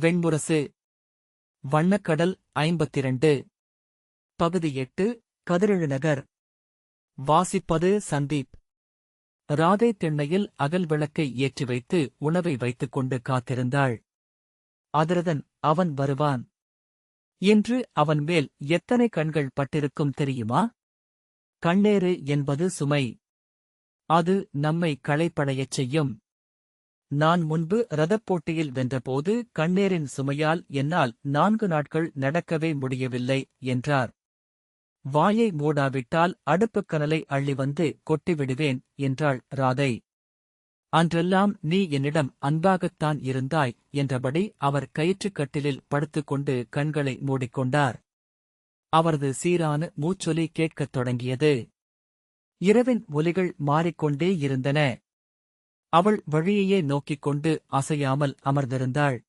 வெண்முரசு வண்ணக்கடல் ஐம்பத்திரண்டு. பகுதி எட்டு கதிரெழுநகர் வாசிப்பது சந்தீப். ராதை திண்ணையில் அகல் விளக்கை ஏற்றி வைத்து உணவை வைத்துக் கொண்டு காத்திருந்தாள். அதிரதன் அவன் வருவான். இன்று அவன் மேல் எத்தனை கண்கள் பட்டிருக்கும் தெரியுமா? கண்ணேறு என்பது சுமை. அது நம்மை களைப்படையச் செய்யும். நான் முன்பு ரதப் போட்டியில் வென்றபோது கண்ணேரின் சுமையால் என்னால் நான்கு நாட்கள் நடக்கவே முடியவில்லை என்றார். வாயை மூடாவிட்டால் அடுப்புக் கனலை அள்ளி வந்து கொட்டிவிடுவேன் என்றாள் ராதை. அன்றெல்லாம் நீ என்னிடம் அன்பாகத்தான் இருந்தாய் என்றபடி அவர் கயிற்றுக் கட்டிலில் படுத்துக்கொண்டு கண்களை மூடிக்கொண்டார். அவரது சீரான மூச்சொலி கேட்கத் தொடங்கியது. இரவின் ஒலிகள் மாறிக்கொண்டே இருந்தன. அவள் வழியையே நோக்கிக் கொண்டு அசையாமல் அமர்ந்திருந்தாள்.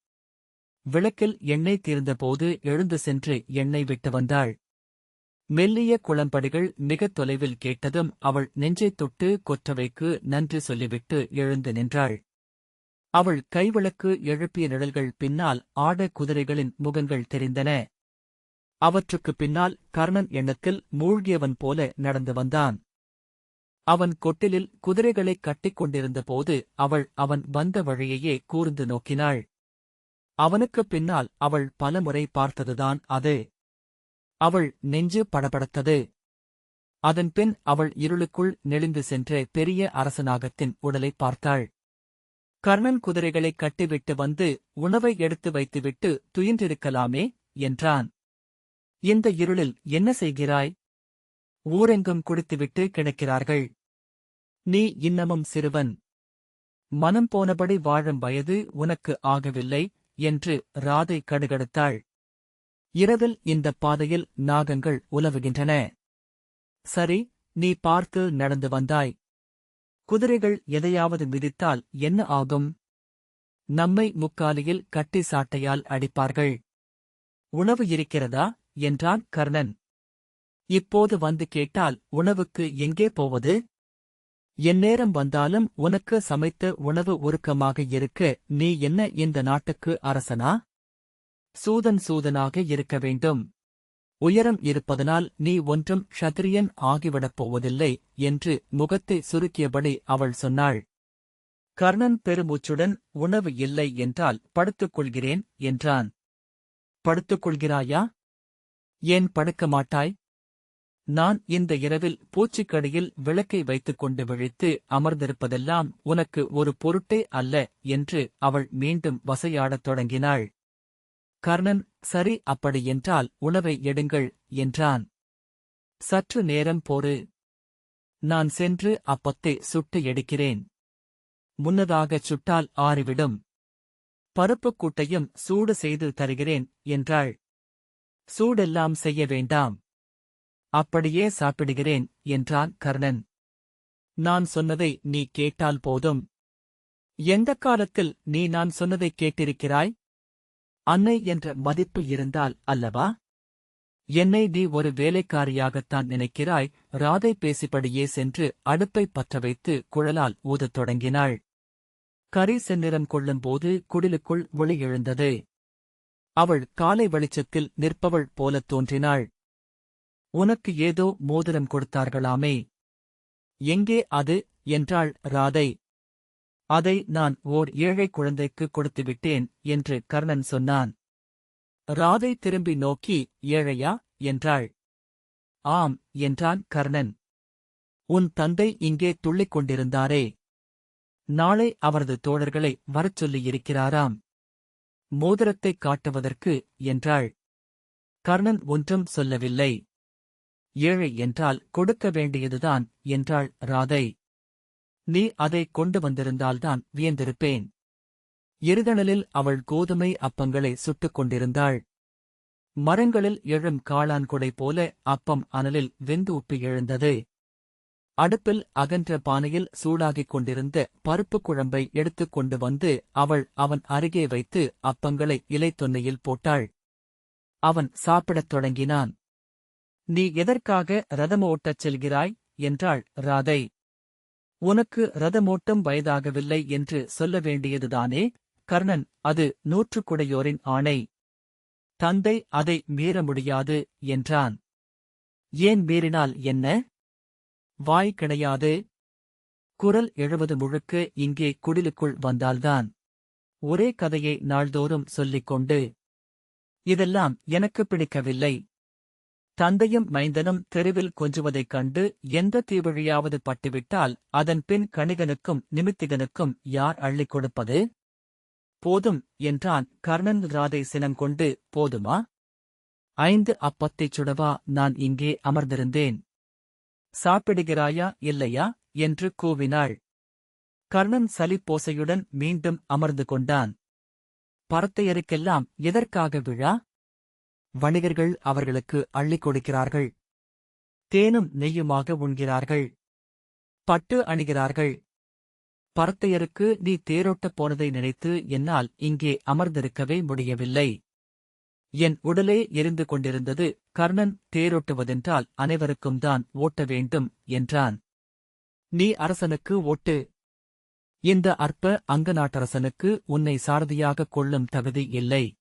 விளக்கில் எண்ணெய் தீர்ந்தபோது எழுந்து சென்று எண்ணெய் விட்டு வந்தாள். மெல்லிய குளம்படிகள் மிகத் தொலைவில் கேட்டதும் அவள் நெஞ்சைத் தொட்டு கொற்றவைக்கு நன்றி சொல்லிவிட்டு எழுந்து நின்றாள். அவள் கைவிளக்கு எழுப்பிய நிழல்கள் பின்னால் ஆட குதிரைகளின் முகங்கள் தெரிந்தன. அவற்றுக்குப் பின்னால் கர்ணன் எண்ணத்தில் மூழ்கியவன் போல நடந்து வந்தான். அவன் கொட்டிலில் குதிரைகளைக் கட்டிக் கொண்டிருந்தபோது அவள் அவன் வந்த வழியையே கூர்ந்து நோக்கினாள். அவனுக்குப் பின்னால் அவள் பலமுறை பார்த்ததுதான் அது. அவள் நெஞ்சு படபடத்தது. அதன்பின் அவள் இருளுக்குள் நெளிந்து சென்ற பெரிய அரசநாகத்தின் உடலைப் பார்த்தாள். கர்ணன் குதிரைகளைக் கட்டிவிட்டு வந்து உணவை எடுத்து வைத்துவிட்டு துயின்றிருக்கலாமே என்றான். இந்த இருளில் என்ன செய்கிறாய்? ஊரெங்கும் குடித்துவிட்டு கிடக்கிறார்கள். நீ இன்னமும் சிறுவன். மனம் போனபடி வாழும் வயது உனக்கு ஆகவில்லை என்று ராதை கடுகடுத்தாள். இரவில் இந்தப் பாதையில் நாகங்கள் உலவுகின்றன. சரி நீ பார்த்து நடந்து வந்தாய். குதிரைகள் எதையாவது மிதித்தால் என்ன ஆகும்? நம்மை முக்காலியில் கட்டி சாட்டையால் அடிப்பார்கள். உணவு இருக்கிறதா? என்றான் கர்ணன். இப்போது வந்து கேட்டால் உணவுக்கு எங்கே போவது? எந்நேரம் வந்தாலும் உனக்கு சமைத்த உணவு ஒருக்கமாக இருக்க நீ என்ன இந்த நாட்டுக்கு அரசனா? சூதன் சூதனாக இருக்க வேண்டும். உயரம் இருப்பதனால் நீ ஒன்றும் ஷத்ரியன் ஆகிவிடப் போவதில்லை என்று முகத்தை சுருக்கியபடி அவள் சொன்னாள். கர்ணன் பெருமூச்சுடன் உணவு இல்லை என்றால் படுத்துக் கொள்கிறேன் என்றான். படுத்துக் கொள்கிறாயா? ஏன் படுக்க மாட்டாய்? நான் இந்த இரவில் பூச்சிக்கடியில் விளக்கை வைத்துக் கொண்டு விழித்து அமர்ந்திருப்பதெல்லாம் உனக்கு ஒரு பொருட்டே அல்ல என்று அவள் மீண்டும் வசையாடத் தொடங்கினாள். கர்ணன் சரி அப்படியென்றால் உணவை எடுங்கள் என்றான். சற்று நேரம் போரு நான் சென்று அப்பத்தை சுட்டு எடுக்கிறேன். முன்னதாகச் சுட்டால் ஆறிவிடும். பருப்புக் கூட்டையும் சூடு செய்து தருகிறேன் என்றாள். சூடெல்லாம் செய்ய வேண்டாம். அப்படியே சாப்பிடுகிறேன் என்றான் கர்ணன். நான் சொன்னதை நீ கேட்டால் போதும். எந்தக் காலத்தில் நீ நான் சொன்னதைக் கேட்டிருக்கிறாய்? அன்னை என்ற மதிப்பு இருந்தால் அல்லவா? என்னை நீ ஒரு வேலைக்காரியாகத்தான் நினைக்கிறாய் ராதை பேசிப்படியே சென்று அடுப்பை பற்ற வைத்து குழலால் ஊதத் தொடங்கினாள். கரி செந்நிறம் கொள்ளும்போது குடிலுக்குள் ஒளி எழுந்தது. அவள் காலை வெளிச்சத்தில் நிற்பவள் போலத் தோன்றினாள். உனக்கு ஏதோ மோதிரம் கொடுத்தார்களாமே. எங்கே அது? என்றாள் ராதை. அதை நான் ஓர் ஏழை குழந்தைக்கு கொடுத்துவிட்டேன் என்று கர்ணன் சொன்னான். ராதை திரும்பி நோக்கி ஏழையா? என்றாள். ஆம் என்றான் கர்ணன். உன் தந்தை இங்கே துள்ளிக் கொண்டிருந்தாரே. நாளை அவரது தோழர்களை வரச் சொல்லியிருக்கிறாராம் மோதிரத்தைக் காட்டுவதற்கு என்றாள். கர்ணன் ஒன்றும் சொல்லவில்லை. ஏழை என்றால் கொடுக்க வேண்டியதுதான் என்றாள் ராதை. நீ அதை கொண்டு வந்திருந்தால்தான் வியந்திருப்பேன். எரிதணலில் அவள் கோதுமை அப்பங்களை சுட்டுக் கொண்டிருந்தாள். மரங்களில் எழும் காளான்கொடை போல அப்பம் அனலில் வெந்து உப்பி எழுந்தது. அடுப்பில் அகன்ற பானையில் சூடாகிக் கொண்டிருந்த பருப்புக் குழம்பை எடுத்துக் கொண்டு வந்து அவள் அவன் அருகே வைத்து அப்பங்களை இலைத்தொன்னையில் போட்டாள். அவன் சாப்பிடத் தொடங்கினான். நீ எதற்காக ரதமோட்டச் செல்கிறாய்? என்றாள் ராதை. உனக்கு ரதமோட்டம் வயதாகவில்லை என்று சொல்ல வேண்டியதுதானே? கர்ணன் அது நூற்றுக்குடையோரின் ஆணை. தந்தை அதை மீற முடியாது என்றான். ஏன் மீறினால் என்ன? வாய் கிடையாது குரல் எழுவது முழுக்க இங்கே குடிலுக்குள் வந்தால்தான். ஒரே கதையை நாள்தோறும் சொல்லிக் கொண்டு இதெல்லாம் எனக்கு பிடிக்கவில்லை. தந்தையும் மைந்தனும் தெருவில் கொஞ்சுவதைக் கண்டு எந்த தீவழியாவது பட்டுவிட்டால் அதன் பின் கணிகனுக்கும் நிமித்திகனுக்கும் யார் அள்ளிக் கொடுப்பது? போதும் என்றான் கர்ணன் ராதை சினங்கொண்டு போதுமா? ஐந்து அப்பத்தைச் சுடவா நான் இங்கே அமர்ந்திருந்தேன். சாப்பிடுகிறாயா இல்லையா? என்று கூவினாள். கர்ணன் சலிப்போசையுடன் மீண்டும் அமர்ந்து கொண்டான். பரத்தையருக்கெல்லாம் எதற்காக விழா? வணிகர்கள் அவர்களுக்கு அள்ளிக் கொடுக்கிறார்கள். தேனும் நெய்யுமாக உண்கிறார்கள். பட்டு அணிகிறார்கள். பரத்தையருக்கு நீ தேரோட்டப் போனதை நினைத்து என்னால் இங்கே அமர்ந்திருக்கவே முடியவில்லை. என் உடலே எரிந்து கொண்டிருந்தது. கர்ணன் தேரோட்டுவதென்றால் அனைவருக்கும் தான் ஓட்ட வேண்டும் என்றான். நீ அரசனுக்கு ஓட்டு. இந்த அற்ப அங்கநாட்டரசனுக்கு உன்னை சாரதியாகக் கொள்ளும் தகுதி இல்லை.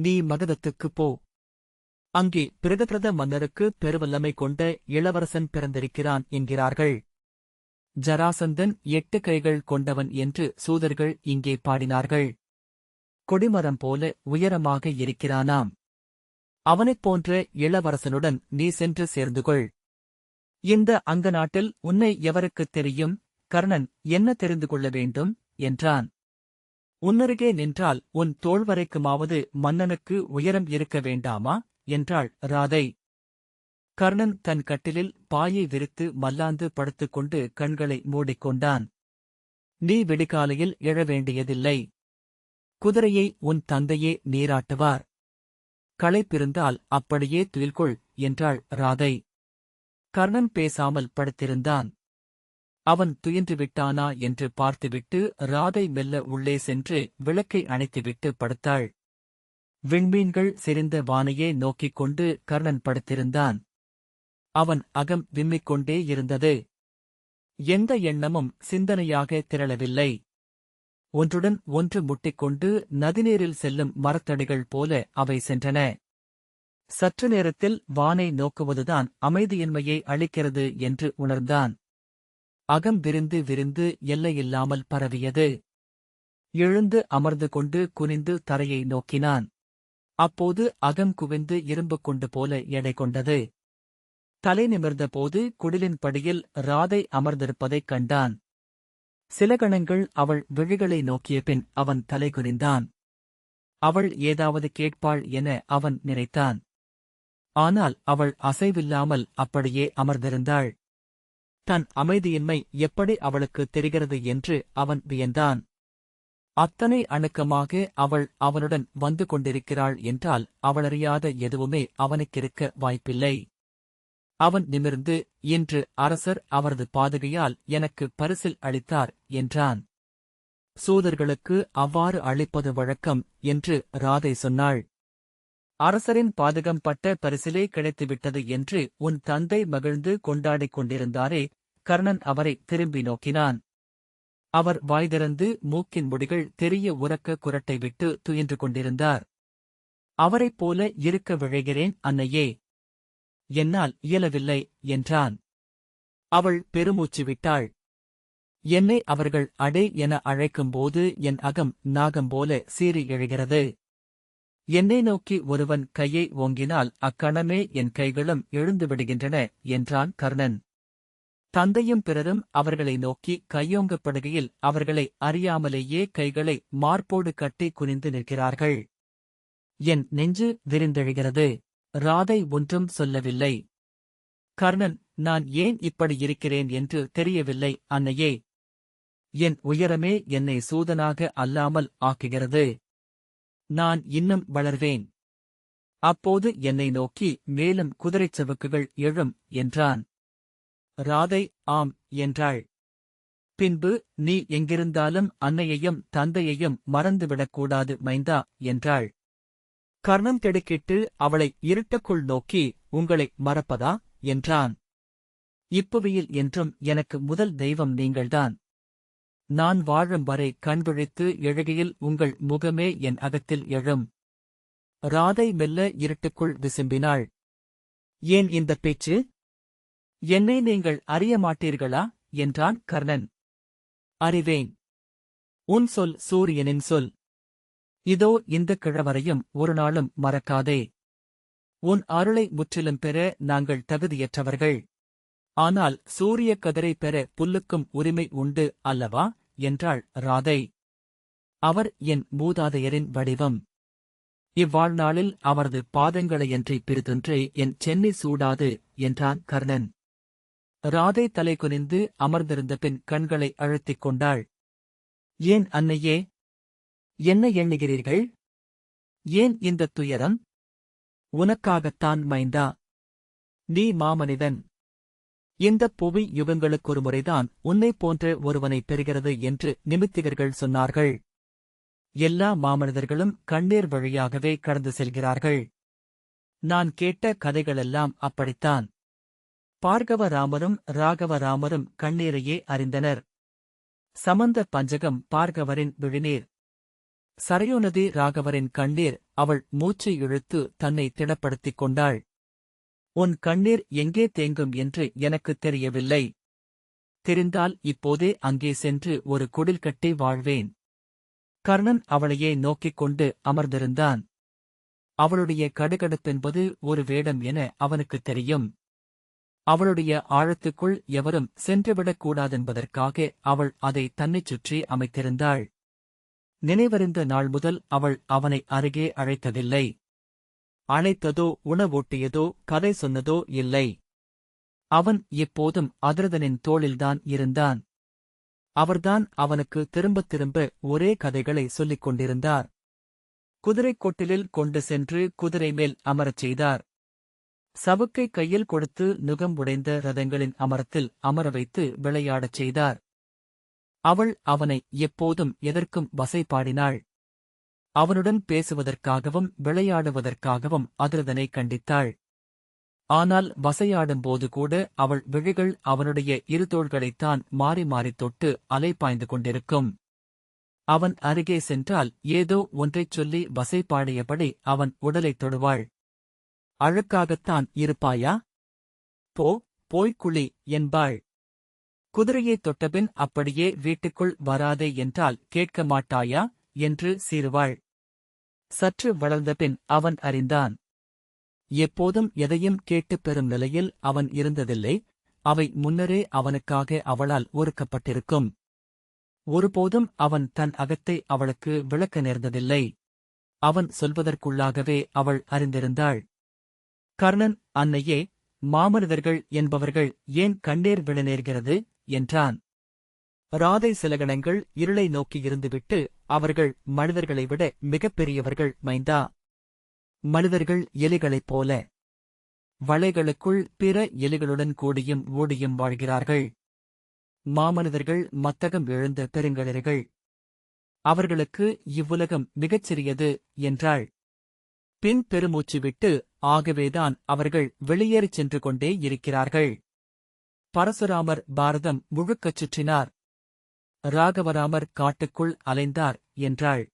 நீ மகதத்துக்குப் போ. அங்கே பிரதபிரத மன்னருக்கு பெருவல்லமை கொண்ட இளவரசன் பிறந்திருக்கிறான் என்கிறார்கள். ஜராசந்தன் எட்டு கைகள் கொண்டவன் என்று சூதர்கள் இங்கே பாடினார்கள். கொடிமரம் போல உயரமாக இருக்கிறானாம். அவனைப் போன்ற இளவரசனுடன் நீ சென்று சேர்ந்து கொள் இந்த அங்க நாட்டில் உன்னை எவருக்குத் தெரியும்? கர்ணன் என்ன தெரிந்து கொள்ள வேண்டும்? என்றான். உன்னருகே நின்றால் உன் தோள்வரைக்குமாவது மன்னனுக்கு உயரம் இருக்க வேண்டாமா? என்றாள் ராதை. கர்ணன் தன் கட்டிலில் பாயை விரித்து மல்லாந்து படுத்துக்கொண்டு கண்களை மூடிக்கொண்டான். நீ விடிகாலையில் எழ வேண்டியதில்லை. குதிரையை உன் தந்தையே நீராட்டுவார். களைப்பிருந்தால் அப்படியே துயில்கொள் என்றாள் ராதை. கர்ணன் பேசாமல் படுத்திருந்தான். அவன் துயின்று விட்டானா என்று பார்த்துவிட்டு ராதை மெல்ல உள்ளே சென்று விளக்கை அணைத்துவிட்டு படுத்தாள். விண்மீன்கள் செறிந்த வானையே நோக்கிக் கொண்டு கர்ணன் படுத்திருந்தான். அவன் அகம் விம்மிக் கொண்டே இருந்தது. எந்த எண்ணமும் சிந்தனையாக திரளவில்லை. ஒன்றுடன் ஒன்று முட்டிக்கொண்டு நதிநீரில் செல்லும் மரத்தடிகள் போல அவை சென்றன. சற்று நேரத்தில் வானை நோக்குவதுதான் அமைதியின்மையை அளிக்கிறது என்று உணர்ந்தான். அகம் விரிந்து விரிந்து எல்லையில்லாமல் பரவியது. எழுந்து அமர்ந்து கொண்டு குனிந்து தரையை நோக்கினான். அப்போது அகம் குவிந்து இரும்பு கொண்டு போல எடை கொண்டது. தலை நிமிர்ந்த போது குடிலின் படியில் ராதை அமர்ந்திருப்பதைக் கண்டான். சில கணங்கள் அவள் விழிகளை நோக்கிய பின் அவன் தலை குனிந்தான். அவள் ஏதாவது கேட்பாள் என அவன் நினைத்தான். ஆனால் அவள் அசைவில்லாமல் அப்படியே அமர்ந்திருந்தாள். தன் அமைதியின்மை எப்படி அவளுக்கு தெரிகிறது என்று அவன் வியந்தான். அத்தனை அணுக்கமாக அவள் அவனுடன் வந்து கொண்டிருக்கிறாள் என்றால் அவளறியாத எதுவுமே அவனுக்கிருக்க வாய்ப்பில்லை. அவன் நிமிர்ந்து இன்று அரசர் அவரது பாதுகையால் எனக்கு பரிசில் அளித்தார் என்றான். சூதர்களுக்கு அவ்வாறு அளிப்பது வழக்கம் என்று ராதை சொன்னாள். அரசரின் பாதகம் பட்ட பரிசிலே கிடைத்துவிட்டது என்று உன் தந்தை மகிழ்ந்து கொண்டாடிக் கொண்டிருந்தாரே கர்ணன் அவரை திரும்பி நோக்கினான். அவர் வாய் திறந்து மூக்கின் முடிகள் தெரிய உறக்க குரட்டை விட்டு துயின்று கொண்டிருந்தார். அவரைப் போல இருக்க விழைகிறேன் அன்னையே. என்னால் இயலவில்லை என்றான். அவள் பெருமூச்சு விட்டாள். என்னை அவர்கள் அடே என அழைக்கும்போது என் அகம் நாகம் போல சீறி எழுகிறது. என்னை நோக்கி ஒருவன் கையை ஓங்கினால் அக்கணமே என் கைகளும் எழுந்து விடுகின்றன என்றான் கர்ணன். தந்தையும் பிறரும் அவர்களை நோக்கி கையோங்கப்படுகையில் அவர்களை அறியாமலேயே கைகளை மார்போடு கட்டி குனிந்து நிற்கிறார்கள். என் நெஞ்சு விரிந்தெழுகிறது ராதை ஒன்றும் சொல்லவில்லை. கர்ணன் நான் ஏன் இப்படி இருக்கிறேன் என்று தெரியவில்லை அன்னையே. என் உயரமே என்னை சூதனாக அல்லாமல் ஆக்குகிறது. நான் இன்னும் வளர்வேன். அப்போது என்னை நோக்கி மேலும் குதிரைச் சவுக்குகள் எழும் என்றான். ராதை ஆம் என்றாள். பின்பு நீ எங்கிருந்தாலும் அன்னையையும் தந்தையையும் மறந்துவிடக்கூடாது மைந்தா என்றாள். கர்ணம் திடுக்கிட்டு அவளை இருட்டக்குள் நோக்கி உங்களை மறப்பதா என்றான். இப்புவியில் என்றும் எனக்கு முதல் தெய்வம் நீங்கள்தான். நான் வாழும் வரை கண்விழித்து எழுகையில் உங்கள் முகமே என் அகத்தில் எழும். ராதை மெல்ல இருட்டுக்குள் விசும்பினாள். ஏன் இந்த பேச்சு? என்னை நீங்கள் அறிய மாட்டீர்களா? என்றான் கர்ணன். அறிவேன். உன் சொல் சூரியனின் சொல். இதோ இந்த கிழவரையும் ஒரு நாளும் மறக்காதே. உன் அருளை முற்றிலும் பெற நாங்கள் தகுதியற்றவர்கள். ஆனால் சூரிய கதிரை பெற புல்லுக்கும் உரிமை உண்டு அல்லவா? என்றாள் ராதை. அவர் என் மூதாதையரின் வடிவம். இவ்வாழ்நாளில் அவரது பாதங்களையன்றி பிரிதொன்றே என் சென்னை சூடாது என்றான் கர்ணன். ராதை தலை குனிந்து அமர்ந்திருந்த பின் கண்களை அழுத்திக் கொண்டாள். ஏன் அன்னையே? என்ன எண்ணுகிறீர்கள்? ஏன் இந்த துயரம்? உனக்காகத்தான் மைந்தா. நீ மாமனிதன். இந்த புவி யுகங்களுக்கொரு முறைதான் உன்னைப் போன்ற ஒருவனை பெறுகிறது என்று நிமித்திகர்கள் சொன்னார்கள். எல்லா மாமனிதர்களும் கண்ணீர் வழியாகவே கடந்து செல்கிறார்கள். நான் கேட்ட கதைகளெல்லாம் அப்படித்தான். பார்கவராமரும் ராகவராமரும் கண்ணீரையே அறிந்தனர். சமந்த பஞ்சகம் பார்கவரின் விழிநீர். சரையுநதி ராகவரின் கண்ணீர் அவள் மூச்சை இழுத்து தன்னை திடப்படுத்திக் கொண்டாள். உன் கண்ணீர் எங்கே தேங்கும் என்று எனக்குத் தெரியவில்லை. தெரிந்தால் இப்போதே அங்கே சென்று ஒரு குடில் கட்டி வாழ்வேன். கர்ணன் அவளையே நோக்கிக் கொண்டு அமர்ந்திருந்தான். அவளுடைய கடுகடுப்பென்பது ஒரு வேடம் என அவனுக்குத் தெரியும். அவளுடைய ஆழத்துக்குள் எவரும் சென்றுவிடக் கூடாதென்பதற்காக அவள் அதை தன்னைச் சுற்றி அமைத்திருந்தாள். நினைவறிந்த நாள் முதல் அவள் அவனை அருகே அழைத்ததில்லை. அழைத்ததோ உணவூட்டியதோ கதை சொன்னதோ இல்லை. அவன் எப்போதும் அதிரதனின் தோளில்தான் இருந்தான். அவர்தான் அவனுக்கு திரும்பத் திரும்ப ஒரே கதைகளை சொல்லிக் கொண்டிருந்தார். குதிரைக் கொட்டிலில் கொண்டு சென்று குதிரை மேல் அமரச் செய்தார். சவுக்கை கையில் கொடுத்து நுகம் உடைந்த ரதங்களின் அமரத்தில் அமர வைத்து விளையாடச் செய்தார். அவள் அவனை எப்போதும் எதற்கும் வசைபாடினாள். அவனுடன் பேசுவதற்காகவும் விளையாடுவதற்காகவும் அதிரதனை கண்டித்தாள். ஆனால் வசையாடும்போது கூட அவள் விழிகள் அவனுடைய இரு தோள்களைத்தான் மாறி மாறி தொட்டு அலைப்பாய்ந்து கொண்டிருக்கும். அவன் அருகே சென்றால் ஏதோ ஒன்றைச் சொல்லி வசைப்பாடியபடி அவன் உடலைத் தொடுவாள். அழுக்காகத்தான் இருப்பாயா? போ போய்க்குழி என்பாள். குதிரையைத் தொட்டபின் அப்படியே வீட்டுக்குள் வராதே என்றால் கேட்க மாட்டாயா? என்று சீருவாள் சற்று வளர்ந்தபின் அவன் அறிந்தான். எப்போதும் எதையும் கேட்டுப் பெறும் நிலையில் அவன் இருந்ததில்லை. அவை முன்னரே அவனுக்காக அவளால் ஒருக்கப்பட்டிருக்கும் ஒருபோதும் அவன் தன் அகத்தை அவளுக்கு விளக்க நேர்ந்ததில்லை. அவன் சொல்வதற்குள்ளாகவே அவள் அறிந்திருந்தாள். கர்ணன் அன்னையே மாமனிதர்கள் என்பவர்கள் ஏன் கண்ணீர் விழ நேர்கிறது? என்றான். ராதை சிலகணங்கள் இருளை நோக்கி இருந்துவிட்டு அவர்கள் மனிதர்களை விட மிகப்பெரியவர்கள் மைந்தா. மனிதர்கள் எலிகளைப் போல. வளைகளுக்குள் பிற எலிகளுடன் கூடியும் ஓடியும் வாழ்கிறார்கள். மாமனிதர்கள் மத்தகம் எழுந்த பெருங்களிர்கள் அவர்களுக்கு இவ்வுலகம் மிகச்சிறியது என்றாள். பின் பெருமூச்சு விட்டு ஆகவேதான் அவர்கள் வெளியேறிச் சென்று கொண்டே இருக்கிறார்கள். பரசுராமர் பாரதம் முழுக்கச் சுற்றினார். ராகவராமர் காட்டுக்குள் அலைந்தார் என்றாள்.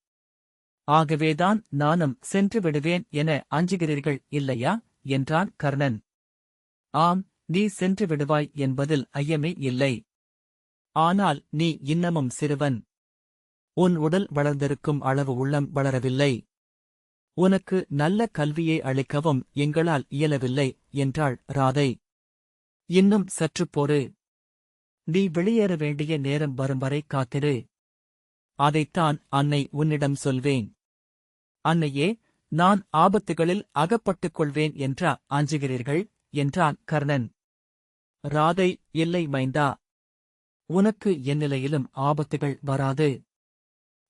ஆகவேதான் நானும் சென்று விடுவேன் என அஞ்சுகிறீர்கள் இல்லையா? என்றான் கர்ணன். ஆம் நீ சென்று விடுவாய் என்பதில் ஐயமே இல்லை. ஆனால் நீ இன்னமும் சிறுவன். உன் உடல் வளர்ந்திருக்கும் அளவு உள்ளம் வளரவில்லை. உனக்கு நல்ல கல்வியை அளிக்கவும் எங்களால் இயலவில்லை என்றாள் ராதை. இன்னும் சற்று போரு நீ வெளியேற வேண்டிய நேரம் வரும் வரை காத்திரு. அதைத்தான் அன்னை உன்னிடம் சொல்வேன். அன்னையே நான் ஆபத்துகளில் அகப்பட்டுக் கொள்வேன் என்றா அஞ்சுகிறீர்கள் என்றான் கர்ணன். ராதை இல்லை மைந்தா. உனக்கு என்னிலையிலும் ஆபத்துகள் வராது.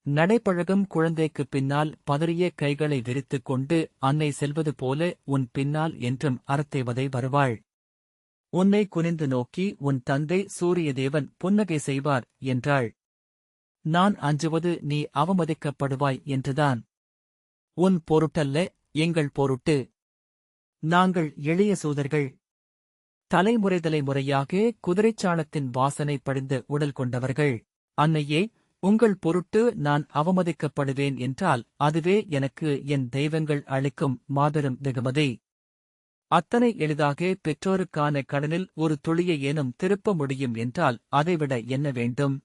நடைப்பழகும் குழந்தைக்குப் பின்னால் பதறிய கைகளை விரித்துக் கொண்டு அன்னை செல்வது போல உன் பின்னால் என்றும் அறத்தேவதை வருவாள். உன்னை குனிந்து நோக்கி உன் தந்தை சூரியதேவன் புன்னகை செய்வார் என்றாள். நான் அஞ்சுவது நீ அவமதிக்கப்படுவாய் என்றுதான். உன் பொருட்டல்ல எங்கள் பொருட்டு. நாங்கள் எளிய சூதர்கள். தலைமுறை தலைமுறையாக குதிரைச்சாணத்தின் வாசனை படிந்த உடல் கொண்டவர்கள். அன்னையே உங்கள் பொருட்டு நான் அவமதிக்கப்படுவேன் என்றால் அதுவே எனக்கு என் தெய்வங்கள் அளிக்கும் மாபெரும் வெகுமதி. அத்தனை எளிதாக பெற்றோருக்கான கடனில் ஒரு துளியை ஏனும் திருப்ப முடியும் என்றால் அதைவிட என்ன வேண்டும்?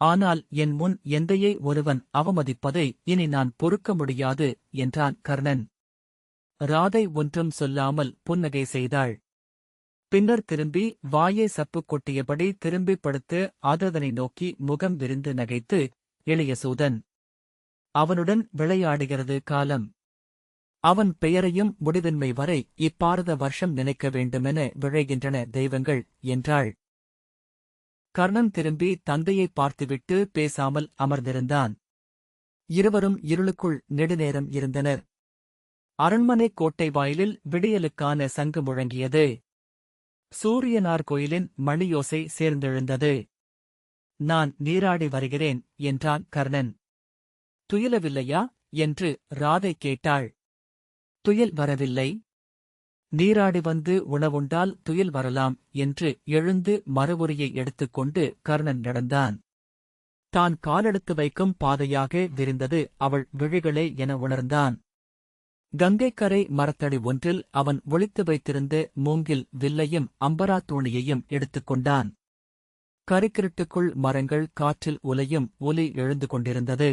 ஆனால் என் முன் எந்தையை ஒருவன் அவமதிப்பதை இனி நான் பொறுக்க முடியாது என்றான் கர்ணன். ராதை ஒன்றும் சொல்லாமல் புன்னகை செய்தாள். பின்னர் திரும்பி வாயை சப்பு கொட்டியபடி திரும்பி படுத்து ஆதரதனை நோக்கி முகம் விரிந்து நகைத்து எளிய சூதன் அவனுடன் விளையாடுகிறது காலம். அவன் பெயரையும் முடிவின்மை வரை இப்பாரத வருஷம் நினைக்க வேண்டுமென விழைகின்றன தெய்வங்கள் என்றாள். கர்ணன் திரும்பி தந்தையை பார்த்துவிட்டு பேசாமல் அமர்ந்திருந்தான். இருவரும் இருளுக்குள் நெடுநேரம் இருந்தனர். அரண்மனை கோட்டை வாயிலில் விடியலுக்கான சங்கு முழங்கியது. சூரியனார் கோயிலின் மணியோசை சேர்ந்தெழுந்தது. நான் நீராடி வருகிறேன் என்றான் கர்ணன். துயிலவில்லையா? என்று ராதை கேட்டாள். துயில் வரவில்லை. நீராடி வந்து உணவுண்டால் துயில் வரலாம் என்று எழுந்து மறுவுரையை எடுத்துக்கொண்டு கர்ணன் நடந்தான். தான் காலெடுத்து வைக்கும் பாதையாக விரிந்தது அவள் விழிகளே என உணர்ந்தான். கங்கைக்கரை மரத்தடி ஒன்றில் அவன் ஒளித்து வைத்திருந்த மூங்கில் வில்லையும் அம்பரா தூணியையும் எடுத்துக்கொண்டான் கரிக்கிருட்டுக்குள் மரங்கள் காற்றில் உலையும் ஒலி எழுந்து கொண்டிருந்தது.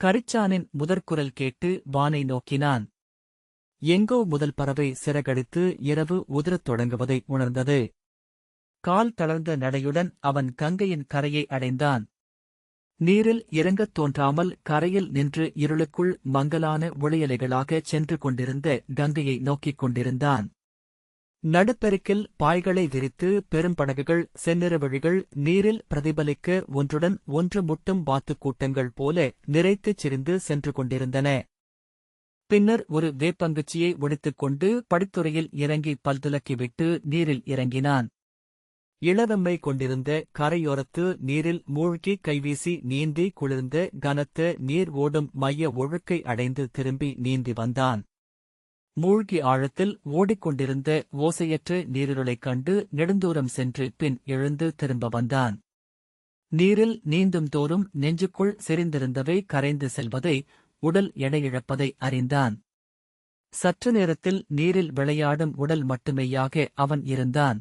கரிச்சானின் முதற்குரல் கேட்டு வானை நோக்கினான். எங்கோ முதல் பறவை சிறகடித்து இரவு உதிரத் தொடங்குவதை உணர்ந்தது. கால் தளர்ந்த நடையுடன் அவன் கங்கையின் கரையை அடைந்தான். நீரில் இறங்கத் தோன்றாமல் கரையில் நின்று இருளுக்குள் மங்கலான ஒளியலைகளாகச் சென்று கொண்டிருந்த கங்கையை நோக்கிக் கொண்டிருந்தான். நடுப்பெருக்கில் பாய்களை விரித்து பெரும்படகுகள் செந்நிறவழிகள் நீரில் பிரதிபலிக்க ஒன்றுடன் ஒன்று முட்டும் வாத்துக் கூட்டங்கள் போல நிறைத்துச் சிரிந்து சென்று கொண்டிருந்தன. பின்னர் ஒரு வேப்பங்குச்சியை ஒடித்துக் கொண்டு படித்துறையில் இறங்கி பல்துலக்கிவிட்டு நீரில் இறங்கினான். இளவெம்மை கொண்டிருந்த கரையோரத்து நீரில் மூழ்கி கைவீசி நீந்தி குளிர்ந்த கனத்த நீர் ஓடும் மைய ஒழுக்கை அடைந்து திரும்பி நீந்தி வந்தான். மூழ்கி ஆழத்தில் ஓடிக்கொண்டிருந்த ஓசையற்ற நீரிருளைக் கண்டு நெடுந்தூரம் சென்று பின் எழுந்து திரும்ப வந்தான். நீரில் நீந்தும் தோறும் நெஞ்சுக்குள் செறிந்திருந்தவை கரைந்து செல்வதை உடல் எடையிழப்பதை அறிந்தான். சற்று நேரத்தில் நீரில் விளையாடும் உடல் மட்டுமேயாக அவன் இருந்தான்.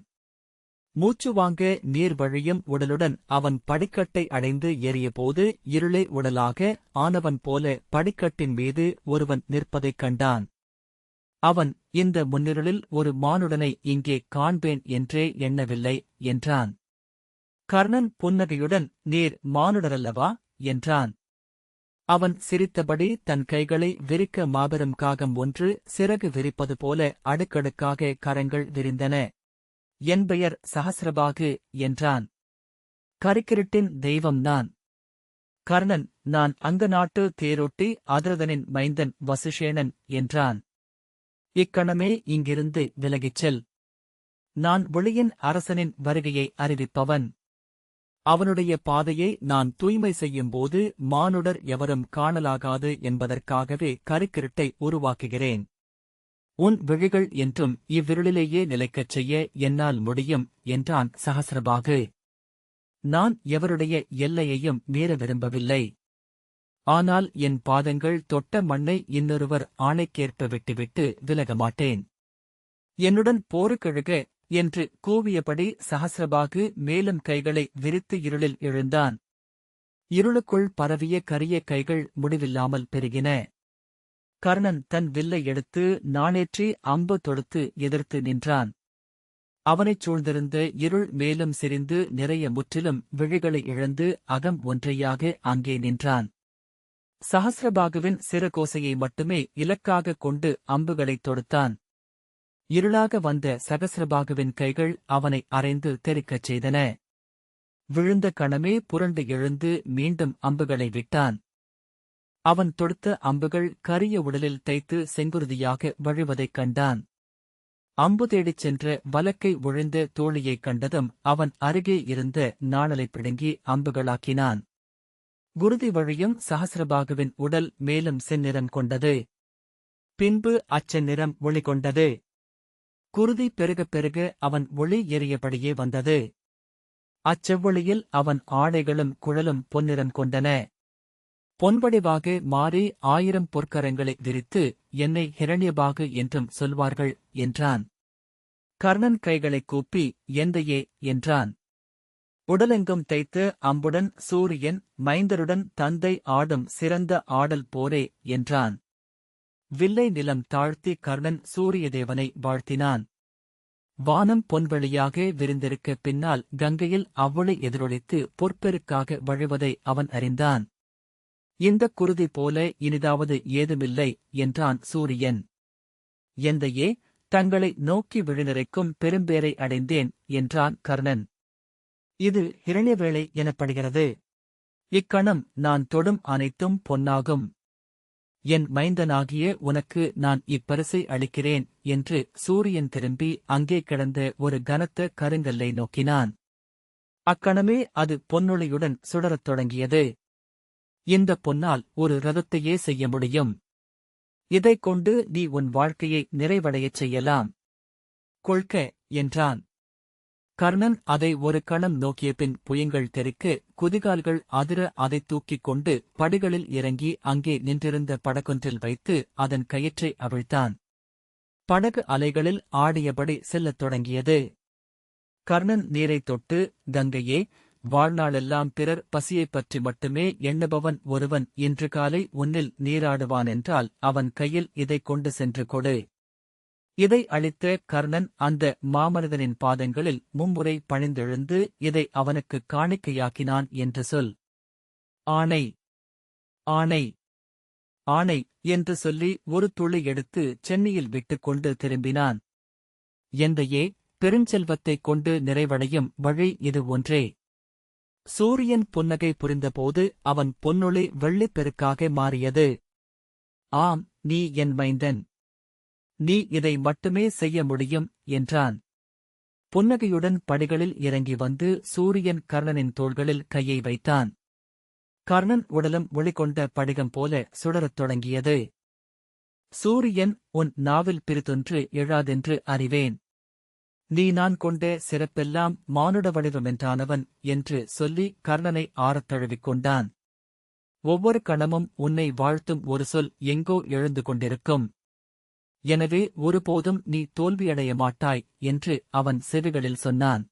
மூச்சு வாங்க நீர் வழியும் உடலுடன் அவன் படிக்கட்டை அடைந்து ஏறியபோது இருளே உடலாக ஆனவன் போல படிக்கட்டின் மீது ஒருவன் நிற்பதைக் கண்டான். அவன் இந்த முன்னிரலில் ஒரு மானுடனை இங்கே காண்பேன் என்றே எண்ணவில்லை என்றான். கர்ணன் புன்னகையுடன் நீர் மானுடரல்லவா? என்றான். அவன் சிரித்தபடி தன் கைகளை விரிக்க மாபெரும் காகம் ஒன்று சிறகு விரிப்பது போல அடுக்கடுக்காக கரங்கள் விரிந்தன. என் பெயர் சஹசிரபாகு என்றான். கரிக்கிருட்டின் தெய்வம் நான். கர்ணன் நான் அங்க நாட்டு தேரொட்டி அதிரதனின் மைந்தன் வசுஷேனன் என்றான். இக்கணமே இங்கிருந்து விலகிச் செல். நான் ஒளியின் அரசனின் வருகையை அறிவிப்பவன். அவனுடைய பாதையை நான் தூய்மை செய்யும்போது மானுடர் எவரும் காணலாகாது என்பதற்காகவே கருக்கிருட்டை உருவாக்குகிறேன். உன் விழிகள் என்றும் இவ்விருளிலேயே நிலைக்கச் செய்ய என்னால் முடியும் என்றான் சஹசிரபாகு நான் எவருடைய எல்லையையும் மீற விரும்பவில்லை. ஆனால் என் பாதங்கள் தொட்ட மண்ணை இன்னொருவர் ஆணைக்கேற்ப விட்டுவிட்டு விலக மாட்டேன் என்னுடன் போருக்கெழுக என்று கூவியபடி சஹசிரபாகு மேலும் கைகளை விரித்து இருளில் எழுந்தான். இருளுக்குள் பரவிய கரிய கைகள் முடிவில்லாமல் பெருகின. கர்ணன் தன் வில்லை எடுத்து நாணேற்றி அம்பு தொடுத்து எதிர்த்து நின்றான். அவனைச் சூழ்ந்திருந்த இருள் மேலும் சிரிந்து நிறைய முற்றிலும் விழிகளை இழந்து அகம் ஒன்றையாக அங்கே நின்றான். சஹசிரபாகுவின் சிறகோசையை மட்டுமே இலக்காகக் கொண்டு அம்புகளைத் தொடுத்தான். இருளாக வந்த சகசிரபாகுவின் கைகள் அவனை அரைந்து தெறிக்கச் செய்தன. விழுந்த கணமே புரண்டு எழுந்து மீண்டும் அம்புகளை விட்டான். அவன் தொடுத்த அம்புகள் கரிய உடலில் தைத்து செங்குருதியாக வழிவதைக் கண்டான். அம்பு தேடிச் சென்ற வலக்கை ஒழிந்த தோழியைக் கண்டதும் அவன் அருகே இருந்த நாணலை பிடுங்கி அம்புகளாக்கினான். குருதி வழியும் சஹசிரபாகுவின் உடல் மேலும் செந்நிறம் கொண்டது. பின்பு அச்செந்நிறம் ஒளி கொண்டது. குருதி பெருகப் பெருக அவன் ஒளி எறியபடியே வந்தது. அச்செவ்வொளியில் அவன் ஆடைகளும் குழலும் பொன்னிறம் கொண்டன. பொன்வடிவாக மாறி ஆயிரம் பொற்கரங்களை விரித்து என்னை ஹிரண்யபாகு என்றும் சொல்வார்கள் என்றான். கர்ணன் கைகளைக் கூப்பி எந்தையே என்றான். உடலெங்கும் தைத்து அம்புடன் சூரியன் மைந்தருடன் தந்தை ஆடும் சிறந்த ஆடல் போரே என்றான். வில்லை நிலம் தாழ்த்தி கர்ணன் சூரியதேவனை வாழ்த்தினான். வானம் பொன்வெளியாக விரிந்திருக்க பின்னால் கங்கையில் அவ்வளை எதிரொலித்து பொற்பெருக்காக வழிவதை அவன் அறிந்தான். இந்தக் குருதி போல இனிதாவது ஏதுமில்லை என்றான் சூரியன். எந்தையே தங்களை நோக்கி விழுநிறைக்கும் பெரும்பேரை அடைந்தேன் என்றான் கர்ணன். இது ஹிரண்யவேளை எனப்படுகிறது. இக்கணம் நான் தொடும் அனைத்தும் பொன்னாகும். என் மைந்தனாகிய உனக்கு நான் இப்பரிசை அளிக்கிறேன் என்று சூரியன் திரும்பி அங்கே கிடந்த ஒரு கனத்த கருங்கல்லை நோக்கினான். அக்கணமே அது பொன்னொழியுடன் சுடரத் தொடங்கியது. இந்த பொன்னால் ஒரு ரதத்தையே செய்ய முடியும். இதைக் கொண்டு நீ உன் வாழ்க்கையை நிறைவடையச் செய்யலாம். கொள்க என்றான். கர்ணன் அதை ஒரு கணம் நோக்கிய பின் புயங்கள் தெறிக்க குதிகால்கள் அதிர அதைத் தூக்கிக் கொண்டு படிகளில் இறங்கி அங்கே நின்றிருந்த படகொன்றில் வைத்து அதன் கயிற்றை அவிழ்த்தான். படகு அலைகளில் ஆடியபடி செல்லத் தொடங்கியது. கர்ணன் நீரைத் தொட்டு கங்கையே வாழ்நாளெல்லாம் பிறர் பசியைப் பற்றி மட்டுமே எண்ணுபவன் ஒருவன் இன்று காலை உன்னில் நீராடுவான் என்றால் அவன் கையில் இதைக் கொண்டு சென்று கொடு. இதை அளித்த கர்ணன் அந்த மாமனிதனின் பாதங்களில் மும்முறை பணிந்தெழுந்து இதை அவனுக்குக் காணிக்கையாக்கினான் என்று சொல். ஆணை ஆணை ஆணை என்று சொல்லி ஒரு துளி எடுத்து சென்னையில் விட்டுக்கொண்டு திரும்பினான். எந்தையே பெருஞ்செல்வத்தைக் கொண்டு நிறைவடையும் வழி இது ஒன்றே. சூரியன் புன்னகை புரிந்தபோது அவன் பொன்னொளி வெள்ளிப் பெருக்காக மாறியது. ஆம் நீ என் மைந்தன். நீ இதை மட்டுமே செய்ய முடியும் என்றான். புன்னகையுடன் படிகளில் இறங்கி வந்து சூரியன் கர்ணனின் தோள்களில் கையை வைத்தான். கர்ணன் உடலும் ஒளிகொண்ட படிகம் போல சுடரத் தொடங்கியது. சூரியன் உன் நாவில் பிரித்தொன்று எழாதென்று அறிவேன். நீ நான் கொண்ட சிறப்பெல்லாம் மானுட வடிவமென்றானவன் என்று சொல்லி கர்ணனை ஆறத்தழுவிக் கொண்டான். ஒவ்வொரு கணமும் உன்னை வாழ்த்தும் ஒரு சொல் எங்கோ எழுந்து கொண்டிருக்கும். எனவே ஒருபோதும் நீ தோல்வியடைய மாட்டாய் என்று அவன் செவிகளில் சொன்னான்.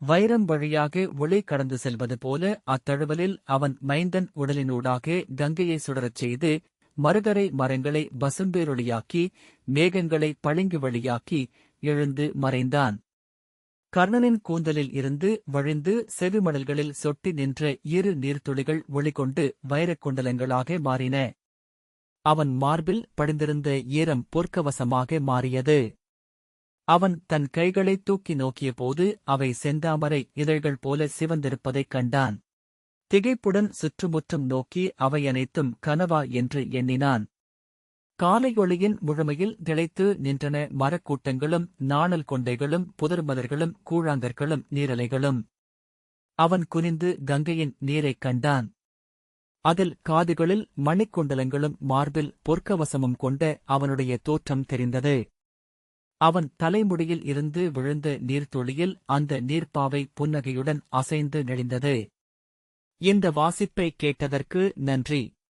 வைரம் வழியாக ஒளி கடந்து செல்வது போல அத்தழுவலில் அவன் மைந்தன் உடலினூடாக கங்கையை சுடரச் செய்து மருகரை மரங்களை பசும்பேரொளியாக்கி மேகங்களை பளிங்கு வழியாக்கி எழுந்து மறைந்தான். கர்ணனின் கூந்தலில் இருந்து வழிந்து செவிமடல்களில் சொட்டி நின்ற இரு நீர்த்துளிகள் ஒளிகொண்டு வைரக் குண்டலங்களாக மாறின. அவன் மார்பில் படிந்திருந்த ஈரம் பொற்கவசமாக மாறியது. அவன் தன் கைகளை தூக்கி நோக்கியபோது அவை செந்தாமரை இதழ்கள் போல சிவந்திருப்பதைக் கண்டான். திகைப்புடன் சுற்றுமுற்றும் நோக்கி அவை அனைத்தும் கனவா என்று எண்ணினான். காலையொளியின் முழுமையில் திளைத்து நின்றன மரக்கூட்டங்களும் நாணல் கொண்டைகளும் புதர்மலர்களும் கூழாங்கற்களும் நீரலைகளும். அவன் குனிந்து கங்கையின் நீரைக் கண்டான். அதில் காதுகளில் மணிக்குண்டலங்களும் மார்பில் பொற்கவசமும் கொண்ட அவனுடைய தோற்றம் தெரிந்தது. அவன் தலைமுடியில் இருந்து விழுந்த நீர்த்துளியில் அந்த நீர்ப்பாவை புன்னகையுடன் அசைந்து நெளிந்தது. இந்த வாசிப்பை கேட்டதற்கு நன்றி.